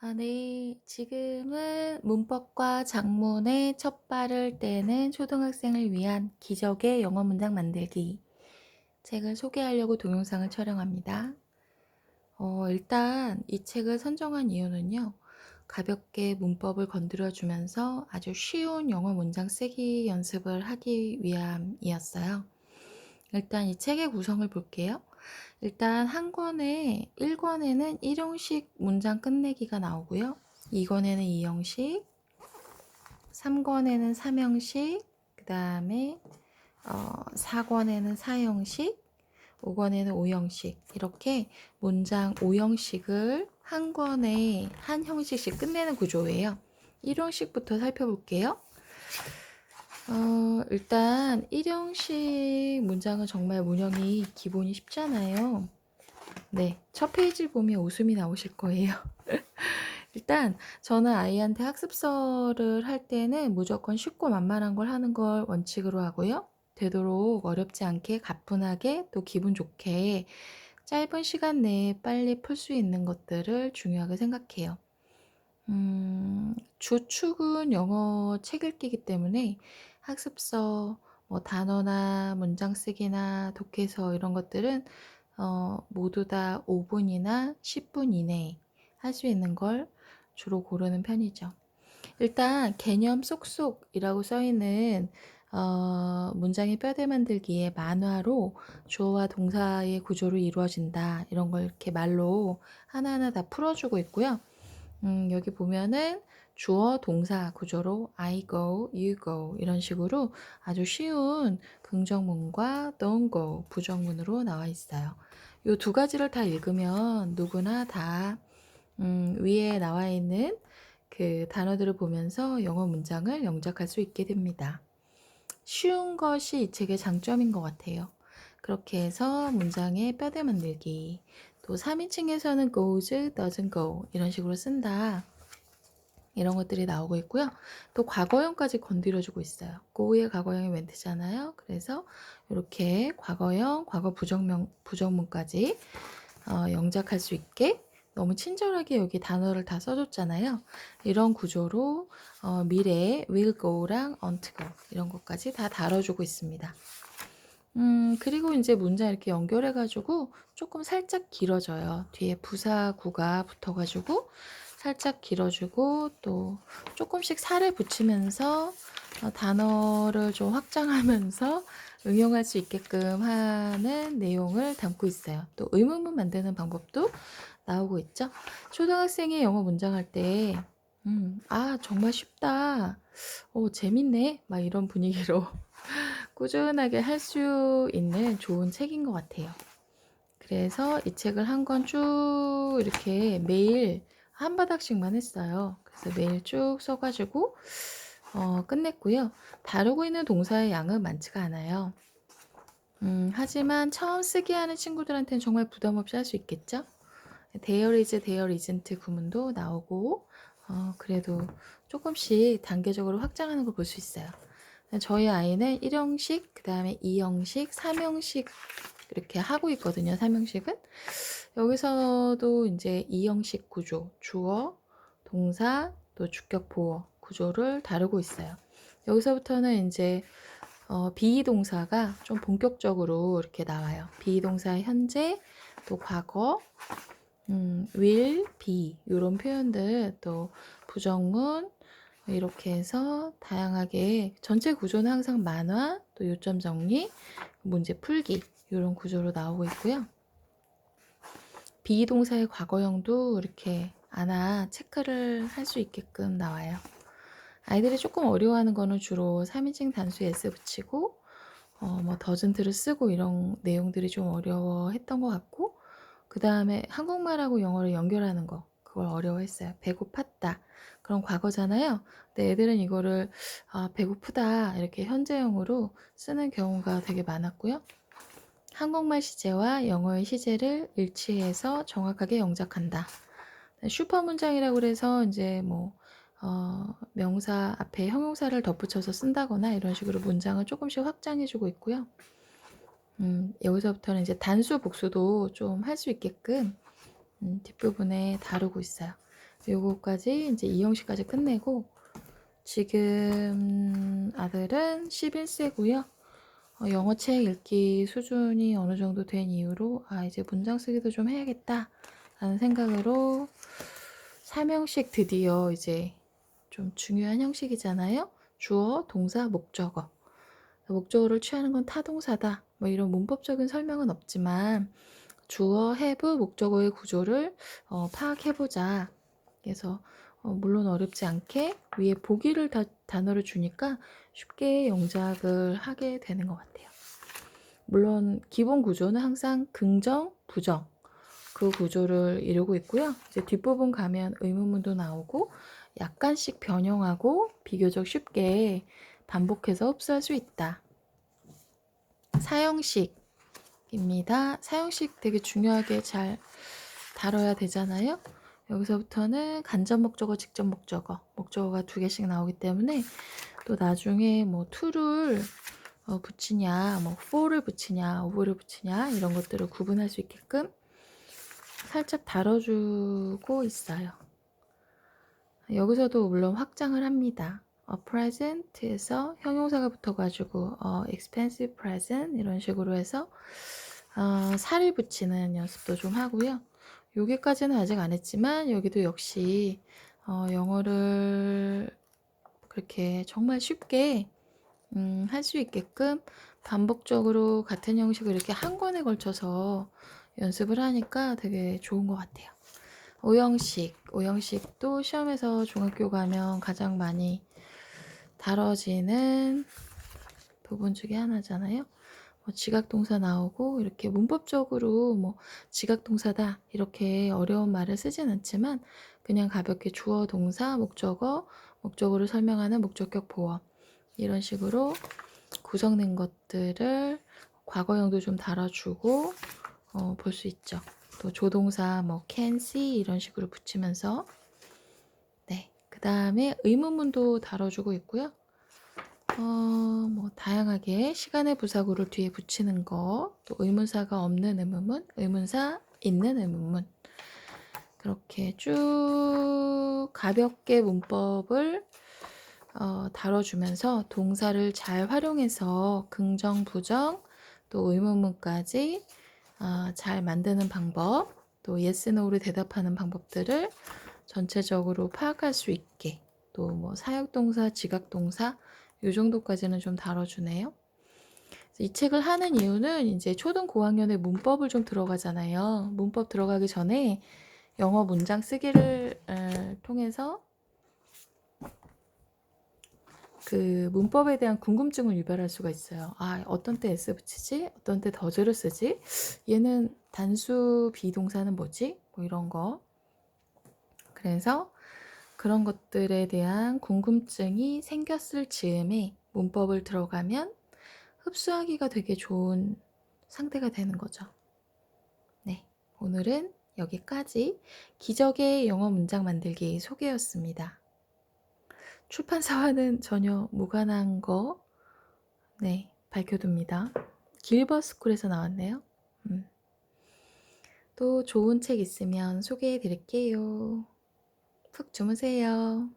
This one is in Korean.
아, 네. 지금은 문법과 작문의 첫 발을 떼는 초등학생을 위한 기적의 영어 문장 만들기 책을 소개하려고 동영상을 촬영합니다. 어, 일단 이 책을 선정한 이유는요. 가볍게 문법을 건드려 주면서 아주 쉬운 영어 문장 쓰기 연습을 하기 위함이었어요. 일단 이 책의 구성을 볼게요. 일단 한 권에 1권에는 1형식 문장 끝내기가 나오고요. 2권에는 2형식, 3권에는 3형식, 그 다음에 어, 4권에는 4형식, 5권에는 5형식 이렇게 문장 5형식을 한 권에 한 형식씩 끝내는 구조예요. 1형식부터 살펴볼게요. 어, 일단 1형식 문장은 정말 문형이 기본이 쉽잖아요. 네, 첫 페이지를 보면 웃음이 나오실 거예요. 일단 저는 아이한테 학습서를 할 때는 무조건 쉽고 만만한 걸 하는 걸 원칙으로 하고요. 되도록 어렵지 않게 가뿐하게 또 기분 좋게 짧은 시간 내에 빨리 풀 수 있는 것들을 중요하게 생각해요. 음, 주축은 영어 책 읽기이기 때문에 학습서, 뭐 단어나 문장 쓰기나 독해서 이런 것들은 어, 모두 다 5분이나 10분 이내에 할 수 있는 걸 주로 고르는 편이죠. 일단 개념 쏙쏙이라고 써 있는 어, 문장의 뼈대 만들기에 만화로 주어와 동사의 구조로 이루어진다. 이런 걸 이렇게 말로 하나하나 다 풀어주고 있고요. 음, 여기 보면은 주어 동사 구조로 I go, you go 이런 식으로 아주 쉬운 긍정문과 don't go 부정문으로 나와 있어요. 이 두 가지를 다 읽으면 누구나 다 음, 위에 나와 있는 그 단어들을 보면서 영어 문장을 영작할 수 있게 됩니다. 쉬운 것이 이 책의 장점인 것 같아요. 그렇게 해서 문장의 뼈대 만들기. 또 3인칭에서는 goes, doesn't go 이런 식으로 쓴다. 이런 것들이 나오고 있고요. 또 과거형까지 건드려주고 있어요. go의 과거형이 went잖아요. 그래서 이렇게 과거형, 과거 부정명, 부정문까지 어, 영작할 수 있게 너무 친절하게 여기 단어를 다 써줬잖아요. 이런 구조로 어, 미래에 will go랑 aren't go 이런 것까지 다 다뤄주고 있습니다. 음, 그리고 이제 문장 이렇게 연결해가지고 조금 살짝 길어져요. 뒤에 부사구가 붙어가지고 살짝 길어지고 또 조금씩 살을 붙이면서 어, 단어를 좀 확장하면서 응용할 수 있게끔 하는 내용을 담고 있어요. 또 의문문 만드는 방법도 나오고 있죠. 초등학생이 영어 문장할 때, 음, 아, 정말 쉽다. 오, 재밌네. 막 이런 분위기로 꾸준하게 할 수 있는 좋은 책인 것 같아요. 그래서 이 책을 한 권 쭉 이렇게 매일 한 바닥씩만 했어요. 그래서 매일 쭉 써가지고 어, 끝냈고요. 다루고 있는 동사의 양은 많지가 않아요. 음, 하지만 처음 쓰기 하는 친구들한테는 정말 부담 없이 할 수 있겠죠? there is, there isn't 구문도 나오고 어, 그래도 조금씩 단계적으로 확장하는 걸 볼 수 있어요. 저희 아이는 1형식, 그 다음에 2형식, 3형식 이렇게 하고 있거든요. 3형식은. 여기서도 이제 2형식 구조, 주어, 동사, 또 주격 보어 구조를 다루고 있어요. 여기서부터는 이제 어, 비동사가 좀 본격적으로 이렇게 나와요. 비동사의 현재, 또 과거, 음, will, be 이런 표현들 또 부정문 이렇게 해서 다양하게 전체 구조는 항상 만화, 또 요점 정리, 문제 풀기 이런 구조로 나오고 있고요. 비동사의 과거형도 이렇게 하나 체크를 할 수 있게끔 나와요. 아이들이 조금 어려워하는 거는 주로 3인칭 단수에 S 붙이고 어, 뭐 더즌트를 쓰고 이런 내용들이 좀 어려워했던 것 같고 그 다음에 한국말하고 영어를 연결하는 거 그걸 어려워했어요. 배고팠다. 그런 과거잖아요. 근데 애들은 이거를 아, 배고프다 이렇게 현재형으로 쓰는 경우가 되게 많았고요. 한국말 시제와 영어의 시제를 일치해서 정확하게 영작한다. 슈퍼 문장이라고 그래서 이제 뭐 어, 명사 앞에 형용사를 덧붙여서 쓴다거나 이런 식으로 문장을 조금씩 확장해주고 있고요. 음, 여기서부터는 이제 단수 복수도 좀 할 수 있게끔 음, 뒷부분에 다루고 있어요. 요거까지 이제 이 형식까지 끝내고 지금 아들은 11세고요. 어, 영어 책 읽기 수준이 어느 정도 된 이후로 아 이제 문장 쓰기도 좀 해야겠다 라는 생각으로 삼형식 드디어 이제 좀 중요한 형식이잖아요. 주어, 동사, 목적어. 목적어를 취하는 건 타동사다. 뭐 이런 문법적인 설명은 없지만 주어, have, 목적어의 구조를 어, 파악해보자. 그래서 어, 물론 어렵지 않게 위에 보기를 다, 단어를 주니까 쉽게 영작을 하게 되는 것 같아요. 물론 기본 구조는 항상 긍정, 부정 그 구조를 이루고 있고요. 이제 뒷부분 가면 의문문도 나오고 약간씩 변형하고 비교적 쉽게 반복해서 흡수할 수 있다. 사형식입니다. 사형식 되게 중요하게 잘 다뤄야 되잖아요. 여기서부터는 간접 목적어, 직접 목적어, 목적어가 두 개씩 나오기 때문에 또 나중에 뭐 to를 어, 붙이냐, 뭐 for를 붙이냐, of를 붙이냐 이런 것들을 구분할 수 있게끔 살짝 다뤄주고 있어요. 여기서도 물론 확장을 합니다. 어, present에서 형용사가 붙어가지고 어, expensive present 이런 식으로 해서 어, 살을 붙이는 연습도 좀 하고요. 여기까지는 아직 안 했지만 여기도 역시 어, 영어를 그렇게 정말 쉽게 음, 할 수 있게끔 반복적으로 같은 형식을 이렇게 한 권에 걸쳐서 연습을 하니까 되게 좋은 것 같아요. 오형식, 오형식도 시험에서 중학교 가면 가장 많이 다뤄지는 부분 중에 하나잖아요. 뭐 지각동사 나오고 이렇게 문법적으로 뭐 지각동사다 이렇게 어려운 말을 쓰진 않지만 그냥 가볍게 주어, 동사, 목적어, 목적어를 설명하는 목적격 보어 이런 식으로 구성된 것들을 과거형도 좀 달아주고 어, 볼 수 있죠. 또 조동사 뭐 can see 이런 식으로 붙이면서 네. 그 다음에 의문문도 다뤄주고 있고요. 어, 뭐 다양하게 시간의 부사구를 뒤에 붙이는 거, 또 의문사가 없는 의문문, 의문사 있는 의문문. 그렇게 쭉 가볍게 문법을 어, 다뤄주면서 동사를 잘 활용해서 긍정, 부정, 또 의문문까지 어, 잘 만드는 방법, 또 yes, no를 대답하는 방법들을 전체적으로 파악할 수 있게 또 뭐 사역동사, 지각동사 이 정도까지는 좀 다뤄주네요. 이 책을 하는 이유는 이제 초등 고학년의 문법을 좀 들어가잖아요. 문법 들어가기 전에 영어 문장 쓰기를 에, 통해서 그 문법에 대한 궁금증을 유발할 수가 있어요. 아, 어떤 때 s 붙이지? 어떤 때 더즈를 쓰지? 얘는 단수 비동사는 뭐지? 뭐 이런 거. 그래서 그런 것들에 대한 궁금증이 생겼을 즈음에 문법을 들어가면 흡수하기가 되게 좋은 상태가 되는 거죠. 네. 오늘은 여기까지 기적의 영어 문장 만들기 소개였습니다. 출판사와는 전혀 무관한 거, 네, 밝혀둡니다. 길버스쿨에서 나왔네요. 음. 또 좋은 책 있으면 소개해 드릴게요. 푹 주무세요.